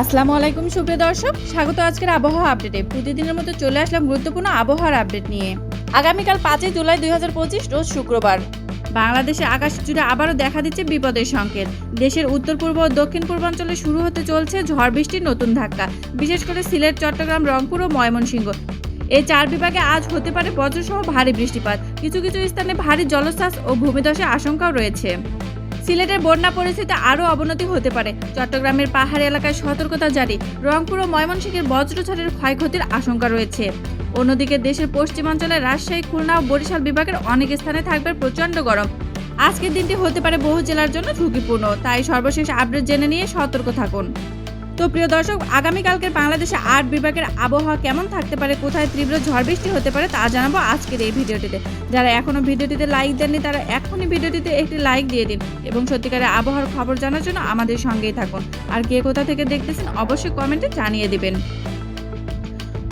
আসসালামু আলাইকুম, সুপ্রিয় দর্শক। স্বাগত আজকের আবহাওয়া আপডেটে। প্রতিদিনের মতো চলে আসলাম গুরুত্বপূর্ণ আবহাওয়ার আপডেট নিয়ে। আগামীকাল পাঁচই জুলাই দুই রোজ শুক্রবার। বাংলাদেশে আকাশ জুড়ে আবারও দেখা দিচ্ছে বিপদের সংকেত। দেশের উত্তর পূর্ব ও দক্ষিণ পূর্বাঞ্চলে শুরু হতে চলছে ঝড় বৃষ্টির নতুন ধাক্কা। বিশেষ করে সিলেট, চট্টগ্রাম, রংপুর ও ময়মনসিংহ। এই চার বিভাগে আজ হতে পারে বজ্রসহ ভারী বৃষ্টিপাত। কিছু কিছু স্থানে ভারী জলোচ্ছ্বাস ও ভূমিধসের আশঙ্কাও রয়েছে। সিলেটের বন্যা পরিস্থিতি আরও অবনতি হতে পারে। চট্টগ্রামের পাহাড় এলাকায় সতর্কতা জারি। রংপুর ও ময়মনসিংহের বজ্রঝড়ের ক্ষয়ক্ষতির আশঙ্কা রয়েছে। অন্যদিকে দেশের পশ্চিমাঞ্চলে রাজশাহী, খুলনা ও বরিশাল বিভাগের অনেক স্থানে থাকবে প্রচণ্ড গরম। আজকের দিনটি হতে পারে বহু জেলার জন্য ঝুঁকিপূর্ণ। তাই সর্বশেষ আপডেট জেনে নিয়ে সতর্ক থাকুন। তো প্রিয় দর্শক, আগামীকালকের বাংলাদেশে আট বিভাগের আবহাওয়া কেমন থাকতে পারে, কোথায় তীব্র ঝড় বৃষ্টি হতে পারে তা জানাব আজকের এই ভিডিওটিতে। যারা এখনও ভিডিওটিতে লাইক দেননি, তারা এখনই ভিডিওটিতে একটি লাইক দিয়ে দিন এবং সত্যিকারের আবহাওয়ার খবর জানার জন্য আমাদের সঙ্গেই থাকুন। আর কে কোথা থেকে দেখতেছেন, অবশ্যই কমেন্টে জানিয়ে দিবেন।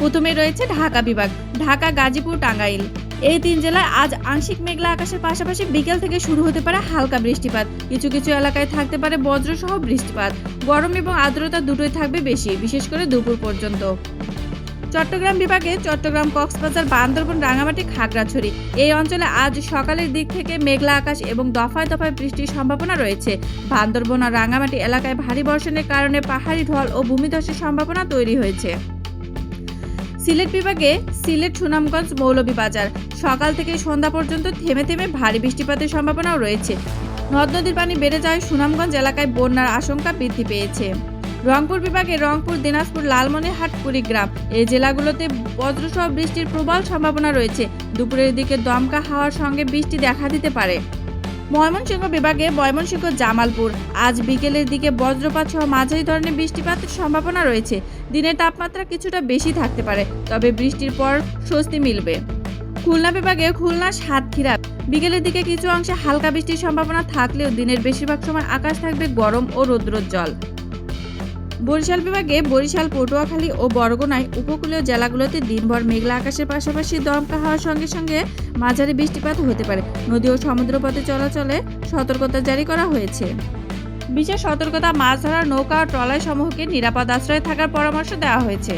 প্রথমে রয়েছে ঢাকা বিভাগ, ঢাকা, গাজীপুর, টাঙ্গাইল। এই তিন জেলায় আজ আংশিক মেঘলা আকাশের পাশাপাশি বিকেল থেকে শুরু হতে পারে হালকা বৃষ্টিপাত। কিছু কিছু এলাকায় থাকতে পারে বজ্রসহ বৃষ্টিপাত। গরম এবং আর্দ্রতা দুটোই থাকবে বেশি, বিশেষ করে দুপুর পর্যন্ত। চট্টগ্রাম বিভাগে চট্টগ্রাম, কক্সবাজার, বান্দরবন রাঙামাটি খাগড়াছড়ি এই অঞ্চলে আজ সকালের দিক থেকে মেঘলা আকাশ এবং দফায় দফায় বৃষ্টির সম্ভাবনা রয়েছে। বান্দরবন আর রাঙামাটি এলাকায় ভারী বর্ষণের কারণে পাহাড়ি ঢল ও ভূমিধসের সম্ভাবনা তৈরি হয়েছে। সিলেট বিভাগে সিলেট সুনামগঞ্জ মৌলভীবাজার। সকাল থেকে সন্ধ্যা পর্যন্ত থেমে থেমে ভারী বৃষ্টিপাতের সম্ভাবনাও রয়েছে। নদ নদীর পানি বেড়ে যায় সুনামগঞ্জ এলাকায় বন্যার আশঙ্কা বৃদ্ধি পেয়েছে। রংপুর বিভাগে রংপুর, দিনাজপুর, লালমনিরহাট, কুড়িগ্রাম এই জেলাগুলোতে বজ্রসহ বৃষ্টির প্রবল সম্ভাবনা রয়েছে। দুপুরের দিকে দমকা হাওয়ার সঙ্গে বৃষ্টি দেখা দিতে পারে। ময়মনসিংহ বিভাগে ময়মনসিংহ জামালপুর। আজ বিকেলের দিকে বজ্রপাত সহ মাঝারি ধরনের বৃষ্টিপাতের সম্ভাবনা রয়েছে। দিনের তাপমাত্রা কিছুটা বেশি থাকতে পারে, তবে বৃষ্টির পর স্বস্তি মিলবে। খুলনা বিভাগে খুলনা, সাতক্ষীরা। বিকেলের দিকে কিছু অংশে হালকা বৃষ্টির সম্ভাবনা থাকলেও দিনের বেশিরভাগ সময় আকাশ থাকবে গরম ও রৌদ্রোজ্জ্বল। বরিশাল বিভাগে বরিশাল, পটুয়াখালী ও বরগুনায় উপকূলীয় জেলাগুলোতে দিনভর মেঘলা আকাশের পাশাপাশি দমকা হওয়ার সঙ্গে সঙ্গে মাঝারি বৃষ্টিপাত হতে পারে। নদী ও সমুদ্রপথে চলাচলে সতর্কতা জারি করা হয়েছে। বিশেষ সতর্কতা মাছ ধরার নৌকা ও ট্রলার সমূহকে নিরাপদ আশ্রয়ে থাকার পরামর্শ দেওয়া হয়েছে।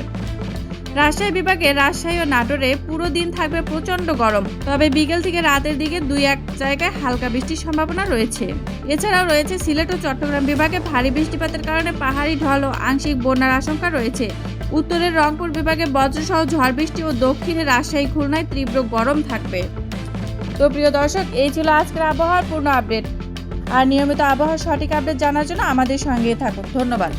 রাজশাহী বিভাগে রাজশাহী ও নাটোরে পুরো দিন থাকবে প্রচণ্ড গরম। তবে বিকেল থেকে রাতের দিকে দুই এক জায়গায় হালকা বৃষ্টির সম্ভাবনা রয়েছে। এছাড়াও রয়েছে সিলেট ও চট্টগ্রাম বিভাগে ভারী বৃষ্টিপাতের কারণে পাহাড়ি ঢল ও আংশিক বন্যার আশঙ্কা রয়েছে। উত্তরের রংপুর বিভাগে বজ্রসহ ঝড় বৃষ্টি ও দক্ষিণে রাজশাহী খুলনায় তীব্র গরম থাকবে। তো প্রিয় দর্শক, এই ছিল আজকের আবহাওয়ার পূর্ণ আপডেট। আর নিয়মিত আবহাওয়ার সঠিক আপডেট জানার জন্য আমাদের সঙ্গেই থাকুন। ধন্যবাদ।